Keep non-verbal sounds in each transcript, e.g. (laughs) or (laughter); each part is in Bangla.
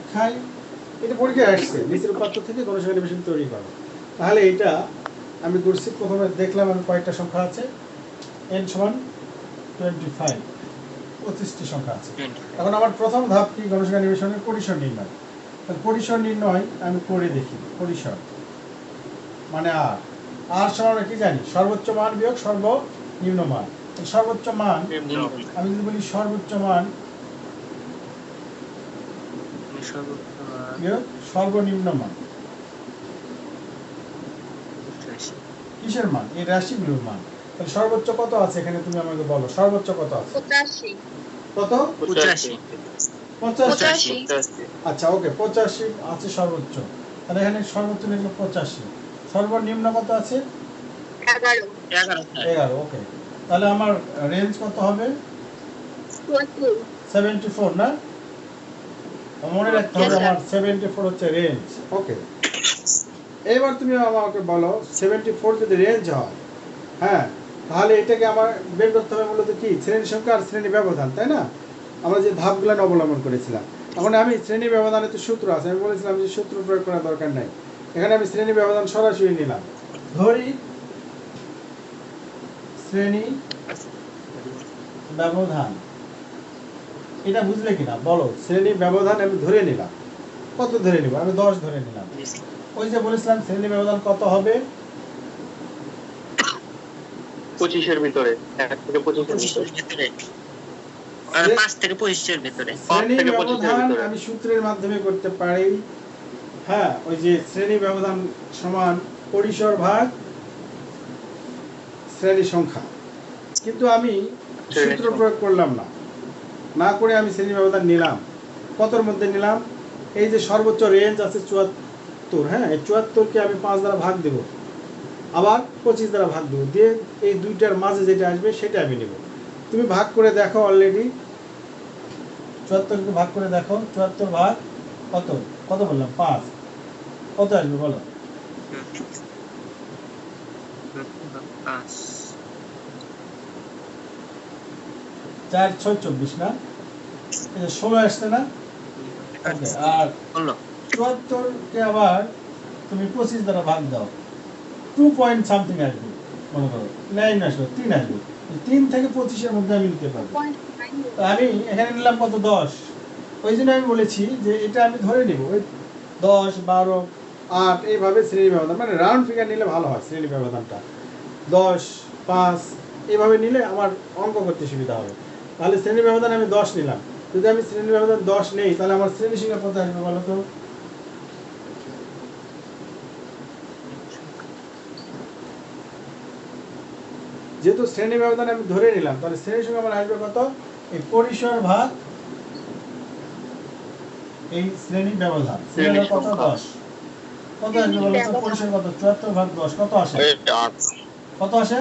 পরীক্ষায় এটা পরীক্ষায় আসছে নিচের উপাত্ত থেকে গণসংখ্যা নিবেশন তৈরি করো তাহলে এটা আমি করছি প্রথমে দেখলাম আমি কয়েকটা সংখ্যা আছে এন সমান টোয়েন্টি ফাইভ পঁচিশটি সংখ্যা আছে। এখন আমার প্রথম ধাপ কি গণসংখ্যা নিবেশনের পরিসর নির্ণয়? পরিসর নির্ণয় আমি করে দেখি পরিসর। মানে আর আর সমান কি জানি? সর্বোচ্চ মান বিয়োগ সর্বনিম্ন মান। সর্বোচ্চ মান আমি যদি বলি সর্বোচ্চ মান সর্বনিম্ন মান। কিসের মান? এই রাশিগুলোর মান। তাহলে সর্বোচ্চ কত আছে? এখানে তুমি আমাকে বলো সর্বোচ্চ কত আছে? কত? পঁচাশি। আচ্ছা ওকে পঁচাশি আছে সর্বোচ্চ। তাহলে এখানে সর্বোচ্চ লিখলো পঁচাশি। সর্বনিম্ন কত আছে? এগারো। এগারো ওকে। তাহলে আমার রেঞ্জ কত হবে? সেভেন্টি ফোর না? মনে রাখতে হবে আমার সেভেন্টি ফোর হচ্ছে রেঞ্জ ওকে এবার তুমি আমাকে বলো সেভেন্টি ফোর যদি রেঞ্জ হয় হ্যাঁ তাহলে এটাকে আমার বের করতে হবে মূলত কি? শ্রেণি সংখ্যা আর শ্রেণি ব্যবধান তাই না? আমরা যে ধাপগুলো অবলম্বন করেছিলাম এখন আমি শ্রেণি ব্যবধানে তো সূত্র আছে আমি বলেছিলাম যে সূত্র প্রয়োগ করার দরকার নাই। এখানে আমি শ্রেণি ব্যবধান সরাসরি নিলাম। ধরি শ্রেণি ব্যবধান। এটা বুঝলে কিনা? বলো শ্রেণি ব্যবধান আমি ধরে নিলাম। কত ধরে নিব? আমি দশ ধরে নিলাম। ওই যে বলেছিলাম শ্রেণি ব্যবধান কত হবে? পঁচিশের ভিতরে এক থেকে পঁচিশের পঁচিশের ভিতরে। ভিতরে আর পাঁচ থেকে ভিতরে। থেকে ভিতরে। আমি সূত্রের মাধ্যমে করতে পারি। হ্যাঁ ওই যে শ্রেণি ব্যবধান সমান পরিসর ভাগ শ্রেণি সংখ্যা। কিন্তু আমি সূত্র প্রয়োগ করলাম না। না করে আমি শ্রেণি ব্যবধান নিলাম। কতর মধ্যে নিলাম? এই যে সর্বোচ্চ রেঞ্জ আছে চুয়াত্তর হ্যাঁ? এই চুয়াত্তরকে আমি পাঁচ দ্বারা ভাগ দেব। আবার পঁচিশ দ্বারা ভাগ দেবো। দিয়ে এই দুইটার মাঝে যেটা আসবে, সেটা আমি নেব। তুমি ভাগ করে দেখো অলরেডি চুয়াত্তরকে ভাগ করে দেখো। চুয়াত্তর ভাগ কত? কত বললাম? পাঁচ। কত আসবে বলো? চার ছয় চব্বিশ না? ষোলো আসছে না? ওকে আর চুয়াত্তরকে আবার তুমি পঁচিশ দ্বারা ভাগ দাও। টু পয়েন্ট সামথিং আসবে মনে করো। নাইন আসবে তিন আসবে। তিন থেকে পঁচিশের মধ্যে আমি নিতে পারব। পয়েন্ট নাইন তো আমি এখানে নিলাম কত? দশ। ওই জন্য আমি বলেছি যে এটা আমি ধরে নিব। ওই দশ বারো আট এইভাবে শ্রেণি ব্যবধান। মানে রাউন্ড ফিগার নিলে ভালো হয় শ্রেণি ব্যবধানটা। দশ পাঁচ এইভাবে নিলে আমার অঙ্ক করতে সুবিধা হবে। তাহলে শ্রেণি ব্যবধান আমি দশ নিলাম। যদি আমি শ্রেণি ব্যবধান দশ নেই তাহলে আমার শ্রেণি সংখ্যা কত আসবে বলো তো? যেহেতু শ্রেণি ব্যবধান আমি ধরে নিলাম তাহলে শ্রেণি সংখ্যা আমার আসবে কত? এই পরিসর ভাগ এই শ্রেণি ব্যবধান। কত? দশ। কত আসবে বলো তো? পরিসর কত? চুয়াত্তর ভাগ দশ কত আসে? কত আসে?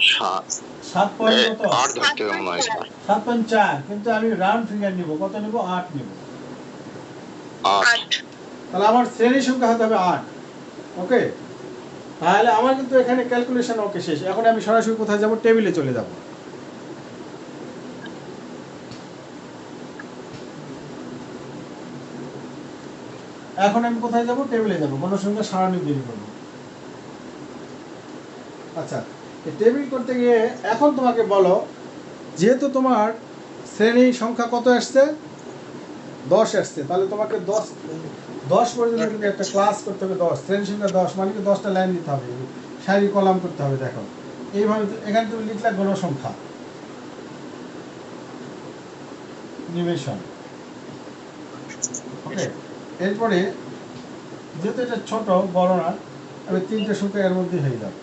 সাত। সাত পয়েন্ট এই কত? আট ধরতে হবে মনে হয় সাত পয়েন্ট চার কিন্তু আমি রাউন্ড ফিগার নিব। কত নিব? আট নিব। আট। আট। তাহলে আমার শ্রেণি সংখ্যা হতে হবে আট। ওকে? তাহলে আমার কিন্তু এখানে ক্যালকুলেশন ওকে শেষ। এখন আমি সরাসরি কোথায় যাব? টেবিলে চলে যাব। এখন আমি কোথায় যাব? টেবিলে যাব। কোন সংখ্যা সারণী তৈরি করব। আচ্ছা। টেবিল করতে গিয়ে এখন তোমাকে বলো যেহেতু তোমার শ্রেণি সংখ্যা কত আসছে? দশ আসছে। তাহলে তোমাকে দশ দশ পর্যন্ত কিন্তু একটা ক্লাস করতে হবে দশ। শ্রেণি সংখ্যা দশ মানে কি দশটা লাইন দিতে হবে। সারি কলাম করতে হবে দেখো। এইভাবে এখানে তুমি লিখলা গণসংখ্যা নিবেশন। ওকে এরপরে যেহেতু এটা ছোট বড় না আমি তিনটে সংখ্যা এর মধ্যে হয়ে যাবে।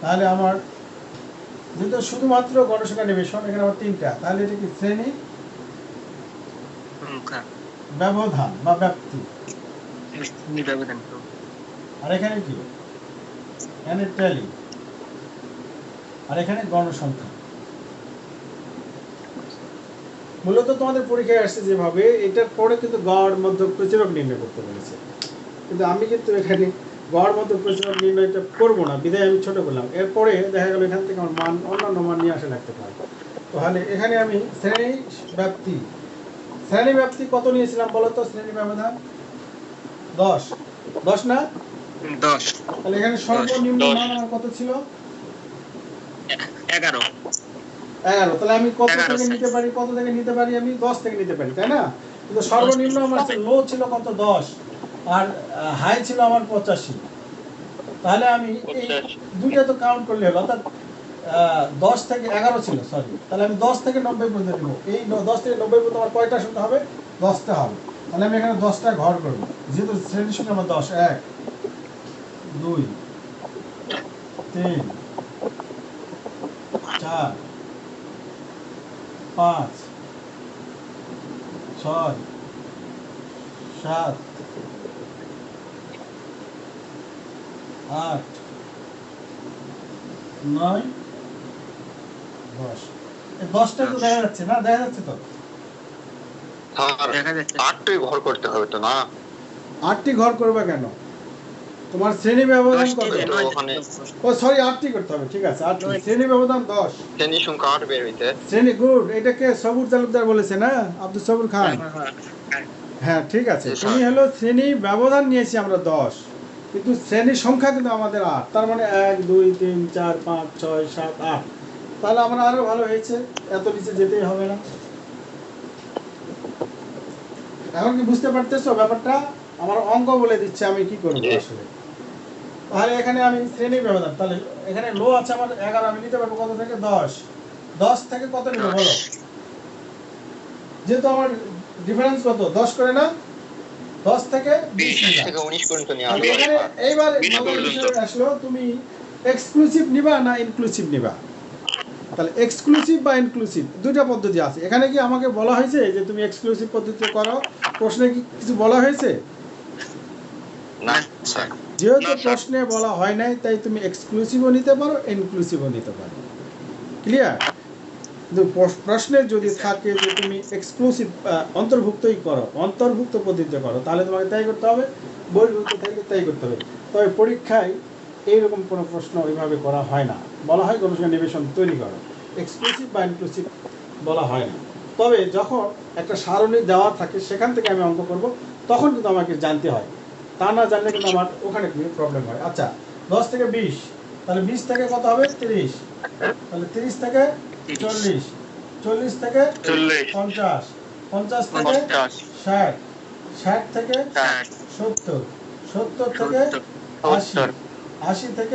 তাহলে আমার যেহেতু শুধুমাত্র গণসংখ্যা নিবেশন এখানে আমার তিনটা তাহলে এটা কি শ্রেণি? ব্যবধান বা ব্যাপ্তি আর এখানে কি? এখানে ট্যালি আর এখানে গণসংখ্যা। মূলত তোমাদের পরীক্ষায় আসছে যেভাবে এটার পরে কিন্তু গড় মধ্য প্রচুরক নির্ণয় করতে বলেছে। কিন্তু আমি কিন্তু এখানে গড় মধ্য প্রচুরক নির্ণয়টা করব না বিধায় আমি ছোট করলাম। এরপরে দেখা গেল এখান থেকে আমার মান অন্যান্য মান নিয়ে আসা লাগতে পারে। তাহলে এখানে আমি শ্রেণি ব্যাপ্তি শ্রেণি ব্যাপ্তি কত নিয়েছিলাম বলো তো শ্রেণি ব্যবধান? দশ। দশ না? দশ। তাহলে এখানে সর্বনিম্ন মান আমার কত ছিল? এগারো। এগারো। তাহলে আমি কত থেকে নিতে পারি কত থেকে নিতে পারি আমি? দশ থেকে নিতে পারি তাই না? কিন্তু সর্বনিম্ন আমার লো ছিল কত? দশ। আর হাই ছিল আমার পঁচাশি। তাহলে আমি এই দুইটা তো কাউন্ট করলে হলো অর্থাৎ দশ থেকে এগারো ছিল সরি তাহলে আমি দশ থেকে নব্বই পর্যন্ত নেব এই দশ থেকে নব্বই পর্যন্ত আমার কয়টা সংখ্যা হবে? দশটা হবে। তাহলে আমি এখানে দশটা ঘর করব। যেহেতু শ্রেণির সংখ্যা আমার দশ এক দুই তিন চার পাঁচ ছয় সাত আট নয় দশ। দশটা তো দেখা যাচ্ছে না? দেখা যাচ্ছে তো? আটটাই ঘর করতে হবে তো না? আটটি ঘর করবে কেন? তোমার শ্রেণি ব্যবধান কত? ও সরি আটটি করতে হবে ঠিক আছে আটটি। শ্রেণি ব্যবধান দশ। শ্রেণি সংখ্যা আট বের হইতে শ্রেণি গুড। এটাকে সবুর তালুকদার বলেছে না? আব্দুল সবুর খান। হ্যাঁ, হ্যাঁ ঠিক আছে। তুমি হলো শ্রেণি ব্যবধান নিয়েছি আমরা দশ। কিন্তু শ্রেণির সংখ্যা কিন্তু আমাদের আট। তার মানে এক দুই তিন চার পাঁচ ছয় সাত আট। তাহলে আমরা আরও ভালো হয়েছে। এত নিচে যেতেই হবে না। এখন কি বুঝতে পারতেছো ব্যাপারটা? আমার অঙ্ক বলে দিচ্ছে আমি কি করব আসলে? তাহলে এখানে আমি শ্রেণি ব্যবধান তাহলে এখানে লো আছে আমার এগারো আমি নিতে পারব কত থেকে? দশ। দশ থেকে কত নিবে বলো? যেহেতু আমার ডিফারেন্স কত? দশ করে না? দশ থেকে বিশ থেকে উনিশ পর্যন্ত এইবার আসলো তুমি এক্সক্লুসিভ নিবা না ইনক্লুসিভ নিবা? তাহলে এক্সক্লুসিভ বা ইনক্লুসিভ দুইটা পদ্ধতি আছে। এখানে কি আমাকে বলা হয়েছে যে তুমি এক্সক্লুসিভ পদ্ধতিতে করো? প্রশ্নে কি কিছু বলা হয়েছে? যেহেতু প্রশ্নে বলা হয় নাই তাই তুমি এক্সক্লুসিভও নিতে পারো ইনক্লুসিভও নিতে পারো। ক্লিয়ার কিন্তু প্রশ- যদি থাকে যে তুমি এক্সক্লুসিভ অন্তর্ভুক্তই করো, অন্তর্ভুক্ত পদ্ধতিতে করো, তাহলে তোমাকে তাই করতে হবে বহির্ভুক্ত থাকলে তাই করতে হবে। তবে পরীক্ষায় এইরকম কোনো প্রশ্ন ওইভাবে করা হয় না। বলা হয় গবেষণা নিবেশন তৈরি করো। এক্সক্লুসিভ বা ইনক্লুসিভ বলা হয় না। তবে যখন একটা সারণী দেওয়া থাকে, সেখান থেকে আমি অঙ্ক করব, তখন কিন্তু আমাকে জানতে হয়। তা না জানলে কিন্তু আমার ওখানে কিন্তু প্রবলেম হয়। আচ্ছা দশ থেকে বিশ, তাহলে বিশ থেকে কত হবে? তিরিশ। তাহলে তিরিশ থেকে। চল্লিশ। চল্লিশ থেকে পঞ্চাশ। পঞ্চাশ থেকে ষাট। ষাট থেকে সত্তর। সত্তর থেকে আশি। আশি থেকে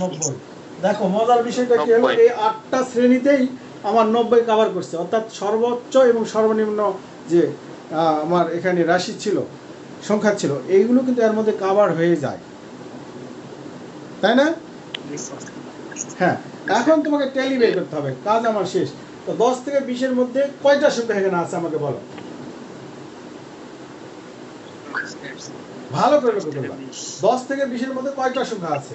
নব্বই। দেখো মজার বিষয়টা কি হলো? এই আটটা শ্রেণীতেই আমার নব্বই কাভার করছে। অর্থাৎ সর্বোচ্চ এবং সর্বনিম্ন যে আহ, আমার এখানে রাশি ছিল সংখ্যা ছিল এইগুলো কিন্তু এর মধ্যে কাভার হয়ে যায়। তাই না? হ্যাঁ। এখন তোমাকে ট্যালি বের করতে হবে। কাজ আমার শেষ। তো দশ থেকে বিশের মধ্যে কয়টা সংখ্যা এখানে আছে আমাকে বলো? ভালো করে লক্ষ্য করবা। দশ থেকে বিশের মধ্যে কয়টা সংখ্যা আছে?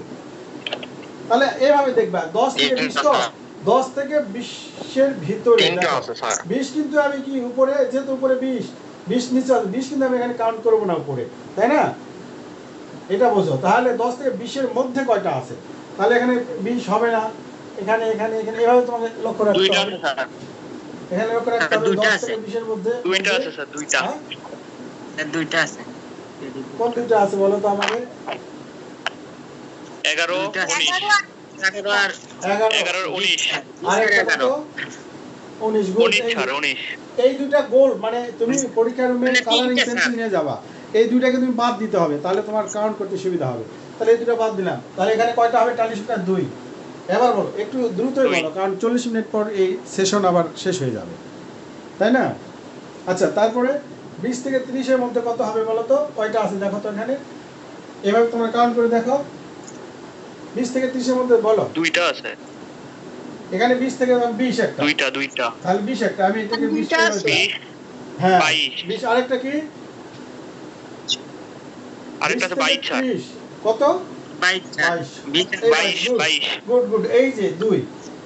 তাহলে এভাবে দেখবা দশ থেকে বিশ তো? দশ থেকে বিশের ভিতরে বিশ কিন্তু আমি কি উপরে? যেহেতু উপরে বিশ বিশ নিচে আছে বিশ কিন্তু আমি এখানে কাউন্ট করব না উপরে তাই না? এটা বোঝো। তাহলে দশ থেকে বিশের মধ্যে কয়টা আছে? তাহলে এখানে বিশ হবে না। এখানে এখানে এখানে এভাবে তোমাকে লক্ষ্য রাখতে দুইটা হবে। আছে এখানে লক্ষ্য রাখতে হবে দুইটা আছে। বিশের মধ্যে। দুইটা আছে স্যার দুইটা। হ্যাঁ? দুইটা আছে। কোন দুইটা আছে বলো তো আমাকে? এগারো দুইটা আছে। উনিশ। এগারো আর এগারো এগারোর উনিশ। আর একটা কত এগারো। উনিশ গোল উনিশ স্যার উনিশ। এই দুইটা গোল মানে তুমি পরীক্ষার রুমে মানে কালারিং পেন্সিল নিয়ে যাবা। এই দুইটাকে তুমি বাদ দিতে হবে তাহলে তোমার কাউন্ট করতে সুবিধা হবে। তাহলে এই দুটো বাদ দিলাম। তাহলে এখানে কয়টা হবে? টালি সংখ্যা দুই। এবার বলো একটু দ্রুতই বলো কারণ চল্লিশ মিনিট পর এই সেশন আবার শেষ হয়ে যাবে। তাই না? আচ্ছা তারপরে বিশ থেকে তিরিশের মধ্যে কত হবে বলো তো? কয়টা আছে দেখো তো এখানে। এভাবে তোমরা কাউন্ট করে দেখো। বিশ থেকে তিরিশের মধ্যে বলো। দুইটা আছে। এখানে বিশ থেকে বিশ একটা। দুইটা দুইটা। তাহলে বিশ একটা আমি এটাকে বিশ। বিশ হ্যাঁ বিশ আরেকটা কি? আরেকটা বাইশ কত? বাইশ বাইশ। বিশ এই বাইশ good, বাইশ। Good good. এই যে দুই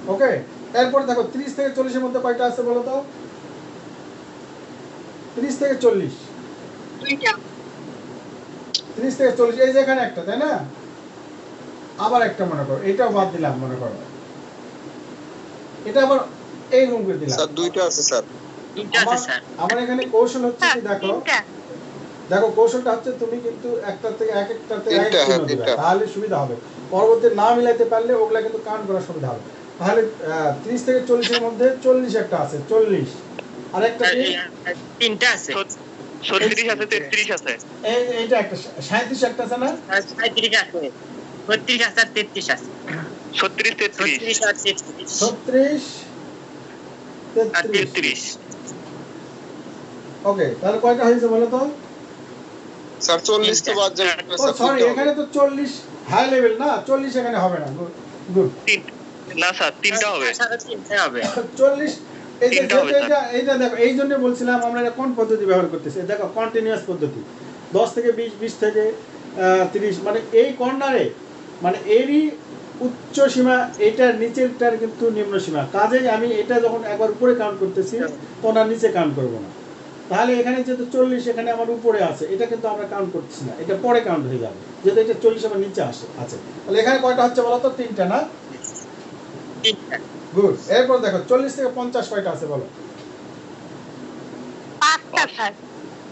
ওকে? এরপর দেখো ত্রিশ থেকে চল্লিশের মধ্যে কয়টা আছে বলো তো? ত্রিশ থেকে চল্লিশ। ত্রিশ থেকে চল্লিশ এই যে এখানে একটা তাই না? আবার একটা মনে করো এটাও বাদ দিলাম মনে করো। এটা আবার এইরকম করে দিলাম। স্যার দুইটা আছে স্যার। দুইটা আছে আমার স্যার। আমার এখানে কৌশল হচ্ছে কি দেখো? দেখো কৌশলটা হচ্ছে তুমি কিন্তু একটা থেকে এক একটাতে এক তিনটা, হ্যাঁ। তাহলে সুবিধা হবে। পরবর্তী না মিলাইতে পারলে ওগুলা কিন্তু কাউন্ট করা সুবিধা হবে। তাহলে ত্রিশ থেকে চল্লিশের মধ্যে চল্লিশ একটা আছে চল্লিশ। আর একটা কি? তিনটা আছে। ছত্রিশ আছে তেত্রিশ আছে। এই এইটা একটা সাঁত্রিশ একটা আছে না? আর সাঁত্রিশ আছে। বত্রিশ আছে আর তেত্রিশ আছে। ছত্রিশ ছত্রিশ ছত্রিশ তেত্রিশ। ওকে তাহলে কয়টা হয়েছে বলো তো? স্যার চল্লিশ তো বাদ যাবে ও সরি এখানে তো চল্লিশ হাই লেভেল না? চল্লিশ এখানে হবে না। গুড না স্যার তিনটা হবে। সাড়ে তিনটা হবে। (laughs) চল্লিশ এই যে এটা এইটা দেখো এই জন্য বলছিলাম আমরা এটা কোন পদ্ধতি ব্যবহার করতেছি? দেখো কন্টিনিউয়াস পদ্ধতি। দশ থেকে বিশ বিশ থেকে তিরিশ মানে এই কর্নারে মানে এরই উচ্চ সীমা এইটার নিচেরটার কিন্তু নিম্ন সীমা। কাজেই আমি এটা যখন একবার উপরে কাউন্ট করতেছি তখন আর নিচে কাউন্ট করব না। তাহলে এখানে যেহেতু চল্লিশ এখানে আমার উপরে আছে এটা কিন্তু আমরা কাউন্ট করতেছি না। এটা পরে কাউন্ট হয়ে যাবে। যেহেতু এটা চল্লিশ আমার নিচে আসে আছে। তাহলে এখানে কয়টা হচ্ছে বলো তো? তিনটা না? গুড এরপর দেখো চল্লিশ থেকে পঞ্চাশ কয়টা আছে বলো?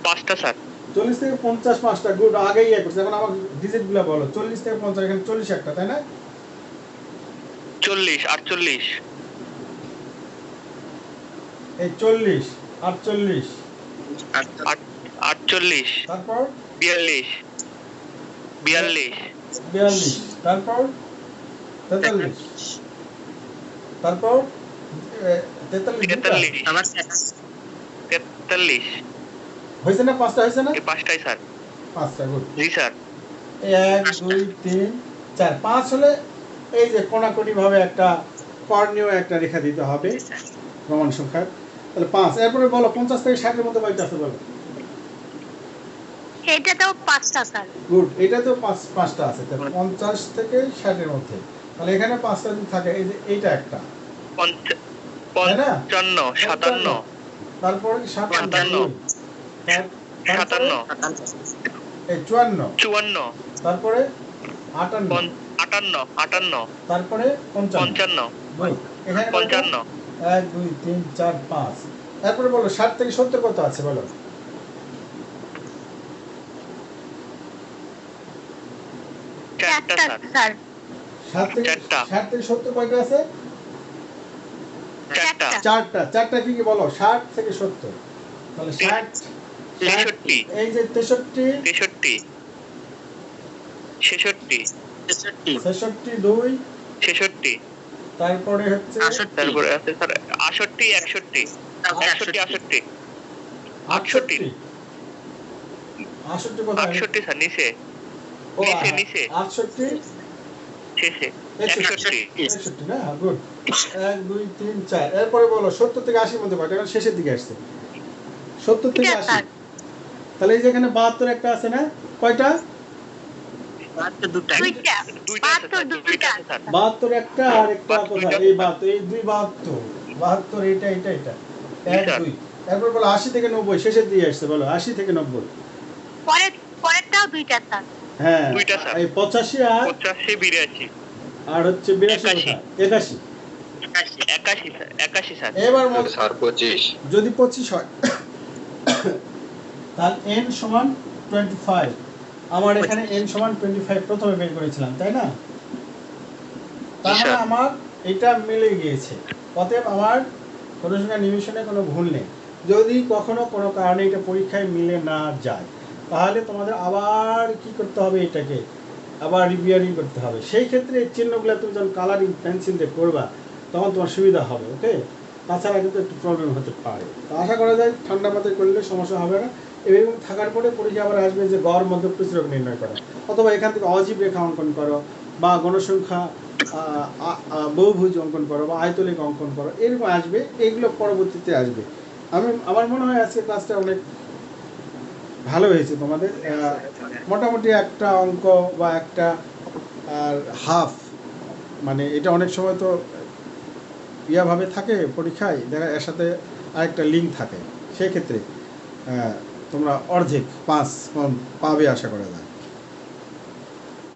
পাঁচটা স্যার। চল্লিশ থেকে পঞ্চাশ পাঁচটা গুড আগেই ইয়ে করছে এখন আমার ডিজিটগুলো বলো। চল্লিশ থেকে পঞ্চাশ এখানে চল্লিশ একটা তাই না? চল্লিশ আটচল্লিশ। এই চল্লিশ আটচল্লিশ। আটচল্লিশ। বিয়াল্লিশ। বিয়াল্লিশ। বিয়াল্লিশ। তারপর? তেতাল্লিশ। তারপর? তেতাল্লিশ আমার তেতাল্লিশ। হয়েছে না পাঁচটা? হয়েছে না? পাঁচটাই স্যার। পাঁচটা গুড। জি স্যার। এক দুই তিন চার। পাঁচ হলে এই যে কোনাকুনি ভাবে একটা কর্ণীয় একটা রেখা দিতে হবে। প্রমাণ সংখ্যা। তাহলে পাঁচ। এরপরে বলো পঞ্চাশ থেকে ষাটের মধ্যে কয়টা আছে বলো এটাতেও পাঁচটা স্যার। গুড এটা তো পাঁচ পাঁচটা আছে। তাহলে পঞ্চাশ থেকে ষাটের মধ্যে। তাহলে এখানে পাঁচটা যদি থাকে এই যে এইটা একটা? পঞ্চান্ন সাতান্ন। তারপরে সাতান্ন সাতান্ন। এই চুয়ান্ন। চুয়ান্ন। তারপরে আটান্ন। আটান্ন আটান্ন। তারপরে পঞ্চান্ন। পঞ্চান্ন. এখানে? পঞ্চান্ন। এক দুই তিন চার পাঁচ। তারপরে বলো ষাট থেকে সত্তর কত আছে বলো? ষাট। থেকে ষাট থেকে সত্তর কয়টা আছে? চারটা। চারটা। কি কি বলো? ষাট থেকে সত্তর। তাহলে ষাট এই যে তেষট্টি। তেষট্টি। ছেষট্টি। তেষট্টি ছেষট্টি দুই। ছেষট্টি। তারপরে হচ্ছে তারপরে আছে স্যার আষট্টি একষট্টি। তারপরে একষট্টি আটষট্টি। আষট্টি আটষট্টি? আটষট্টি। কোথায় আটষট্টি স্যার নিচে। নিচে, নিচে। আটষট্টি? শেষে। একষট্টি। একষট্টি। একষট্টি না? গুড। এক দুই তিন চার। এরপরে বলো সত্তর থেকে আশির মধ্যে শেষের দিকে আসছে। সত্তর থেকে দুইটা আশি। স্যার তাহলে এই যে এখানে বাহাত্তর একটা আছে না? কয়টা মাত্র দুটাই দুইটা দুইটা আছে বাহাত্তর একটা আর একটা কোথায় এই বাহাত্তর এই দুই বাহাত্তর। বাহাত্তর এইটা এইটা এটা এক দুই। এরপর বলো আশি থেকে নব্বই শেষের দিকে আসছে বলো আশি থেকে নব্বই। পরের পরেরটাও দুইটা স্যার। হ্যাঁ এই পঁচাশি আর পঁচাশি বিরাশি। আর হচ্ছে বিরাশি একাশি। এবার পঁচিশ। যদি পঁচিশ হয় তাহলে এন সমান টোয়েন্টি ফাইভ আমার এখানে এন সমান টোয়েন্টি ফাইভ প্রথমে বের করেছিলাম তাই না? তাহলে আমার এটা মিলে গিয়েছে। অতএব আমার কোনো নিমিশনে কোনো ভুল নেই। যদি কখনো কোনো কারণে এটা পরীক্ষায় মিলে না যায় তাহলে তোমাদের আবার কি করতে হবে এটাকে? আবার রিভিয়ারিং করতে হবে। সেই ক্ষেত্রে এই চিহ্নগুলো তুমি যখন কালারিং পেন্সিল দিয়ে করবা তখন তোমার সুবিধা হবে ওকে তাছাড়া কিন্তু একটু প্রবলেম হতে পারে। আশা করা যায় ঠান্ডা মাথায় করলে সমস্যা হবে না। এরকম থাকার পরে পরীক্ষা আবার আসবে যে গড় মধ্য প্রতিরোধ নির্ণয় করা। অথবা এখান থেকে অজীব রেখা অঙ্কন করো, বা গণসংখ্যা বহুভুজ অঙ্কন করো, বা আয়তলিক অঙ্কন করো, এরকম আসবে এগুলো পরবর্তীতে আসবে। আমি, আমার মনে হয় আজকে ক্লাসটা অনেক ভালো হয়েছে তোমাদের। মোটামুটি একটা অঙ্ক বা একটা, আর হাফ মানে এটা অনেক সময় তো ইয়াভাবে থাকে পরীক্ষায়, দেখা, এর সাথে আরেকটা লিঙ্ক থাকে। সেক্ষেত্রে তোমরা অর্ধেক পাঁচ পাবে আশা করা যায়।